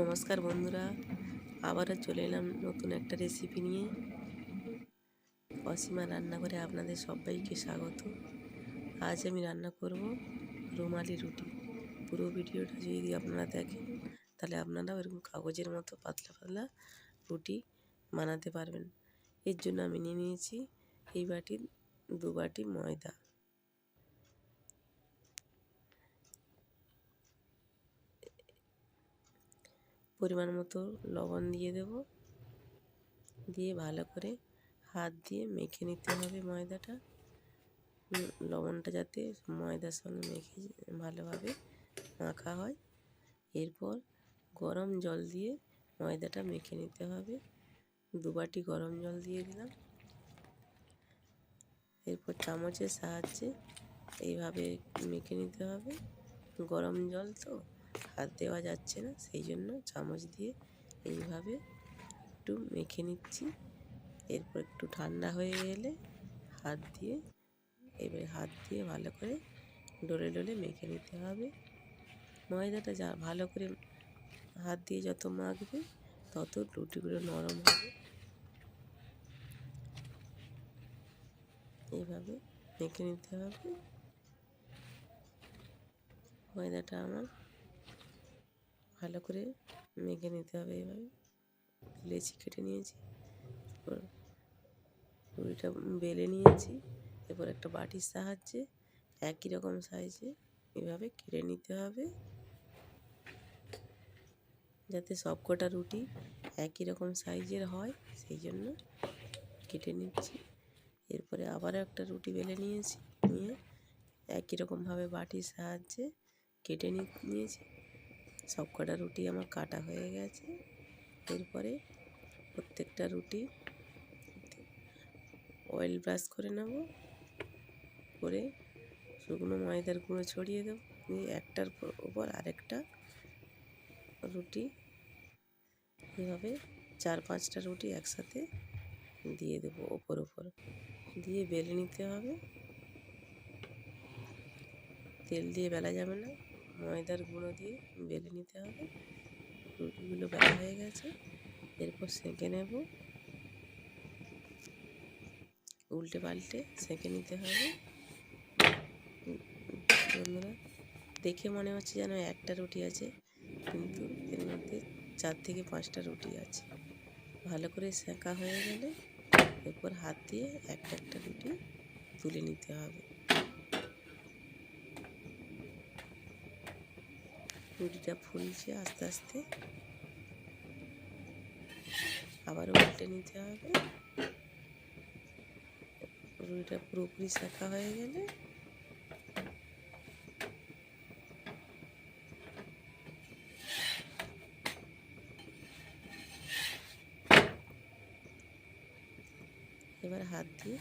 নমস্কার বন্ধুরা, আবারও চলে এলাম নতুন একটা রেসিপি নিয়ে। অসীমা রান্নাঘরে আপনাদের সবাইকে স্বাগত। আজ আমি রান্না করব রুমালি রুটি। পুরো ভিডিওটা যদি আপনারা দেখেন, তাহলে আপনারা এরকম কাগজের মতো পাতলা পাতলা রুটি বানাতে পারবেন। এর জন্য আমি নিয়ে নিয়েছি এই বাটির দু বাটি ময়দা। পরিমাণ মতো লবণ দিয়ে দেব। দিয়ে ভালো করে হাত দিয়ে মেখে নিতে হবে ময়দাটা। লবণটা যাতে ময়দার সঙ্গে মেখে ভালোভাবে মাখা হয়। এরপর গরম জল দিয়ে ময়দাটা মেখে নিতে হবে। দু বাটি গরম জল দিয়ে দিলাম। এরপর চামচের সাহায্যে এইভাবে মেখে নিতে হবে। গরম জল তো। হাত দেওয়া যাচ্ছে না, সেই জন্য চামচ দিয়ে এইভাবে একটু মেখে নিচ্ছি। এরপর একটু ঠান্ডা হয়ে গেলে হাত দিয়ে, এবারে হাত দিয়ে ভালো করে ডলে ডলে মেখে নিতে হবে। ময়দাটা যা ভালো করে হাত দিয়ে যত মাখবে তত রুটিগুলো নরম হবে। এইভাবে মেখে নিতে হবে। ময়দাটা আমার ভালো করে মেখে নিতে হবে এইভাবে লেচি কেটে নিয়েছি, এরপর রুটিটা বেলে নিয়েছি, এরপর একটা বাটির সাহায্যে একই রকম সাইজে এভাবে কেটে নিতে হবে। যাতে সব কটা রুটি একই রকম সাইজের হয়, সেই জন্য কেটে নিচ্ছি। এরপরে আবারও একটা রুটি বেলে নিয়েছি, নিয়ে একই রকমভাবে বাটির সাহায্যে কেটে নিয়েছি। সব কটা রুটি আমার কাটা হয়ে গেছে। এরপরে প্রত্যেকটা রুটি অয়েল ব্রাশ করে নেব, করে শুকনো ময়দার গুঁড়ো ছড়িয়ে দেবো। দিয়ে একটার উপর আরেকটা রুটি এভাবে চার পাঁচটা রুটি একসাথে দিয়ে দেবো ওপর ওপর। দিয়ে বেলে নিতে হবে। তেল দিয়ে বেলা যাবে না। ময়দার গুঁড়ো দিয়ে বেলে নিতে হবে। রুটিগুলো বেলা হয়ে গেছে। এরপর সেঁকে নেব। উল্টে পাল্টে সেঁকে নিতে হবে। বন্ধুরা, দেখে মনে হচ্ছে যেন একটা রুটি আছে, কিন্তু এর মধ্যে চার থেকে পাঁচটা রুটি আছে। ভালো করে সেঁকা হয়ে গেলে এরপর হাত দিয়ে একটা একটা রুটি তুলে নিতে হবে। রুটিটা ফুলছে আস্তে আস্তে। আবার উল্টে নিতে হবে। রুটিটা পুরোপুরি শেখা হয়ে গেলে। এবার হাত দিয়ে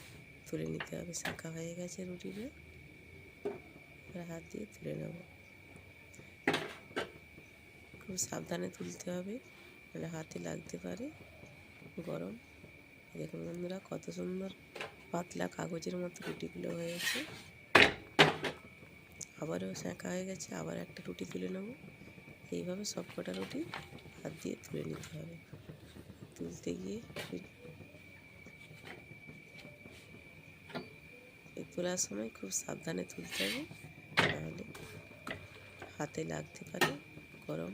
তুলে নিতে হবে। শাঁখা হয়ে গেছে রুটিটা। এবার হাত দিয়ে তুলে নেব। খুব সাবধানে তুলতে হবে নাহলে হাতে লাগতে পারে। গরম। দেখুন বন্ধুরা, কত সুন্দর পাতলা কাগজের মতো রুটিগুলো হয়েছে। আবারও শাঁখা হয়ে গেছে, আবার একটা রুটি তুলে নেব। এইভাবে সব কটা রুটি হাত দিয়ে তুলে নিতে হবে। তুলতে গিয়ে তোলার সময় খুব সাবধানে তুলতে হবে নাহলে হাতে লাগতে পারে গরম।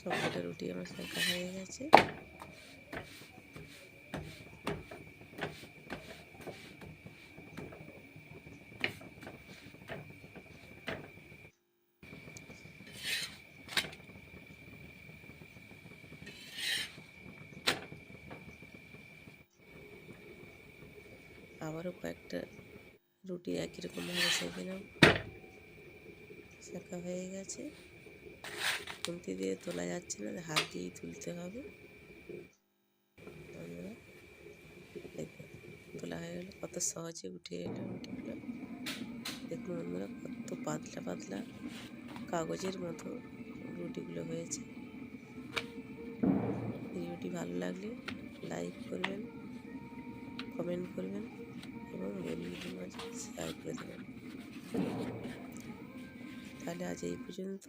সবকটা রুটি আমার শাঁকা হয়ে গেছে। আবারও কয়েকটা রুটি একই রকমভাবে সেঁকে নাও। হয়ে গেছে। খুন্তি দিয়ে তোলা যাচ্ছে না, হাত দিয়েই তুলতে হবে। আমরা তোলা হয়ে গেলো, কত সহজে উঠে এলো রুটিগুলো দেখুন বন্ধুরা, কত পাতলা পাতলা কাগজের মতো রুটিগুলো হয়েছে। ভিডিওটি ভালো লাগলে লাইক করবেন, কমেন্ট করবেন এবং বন্ধুদের মাঝে শেয়ার করে দেবেন। তাহলে আজ এই পর্যন্ত।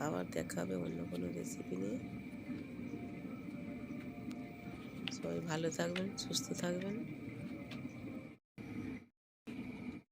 আবার দেখা হবে অন্য কোনো রেসিপি নিয়ে। সবাই ভালো থাকবেন সুস্থ থাকবেন।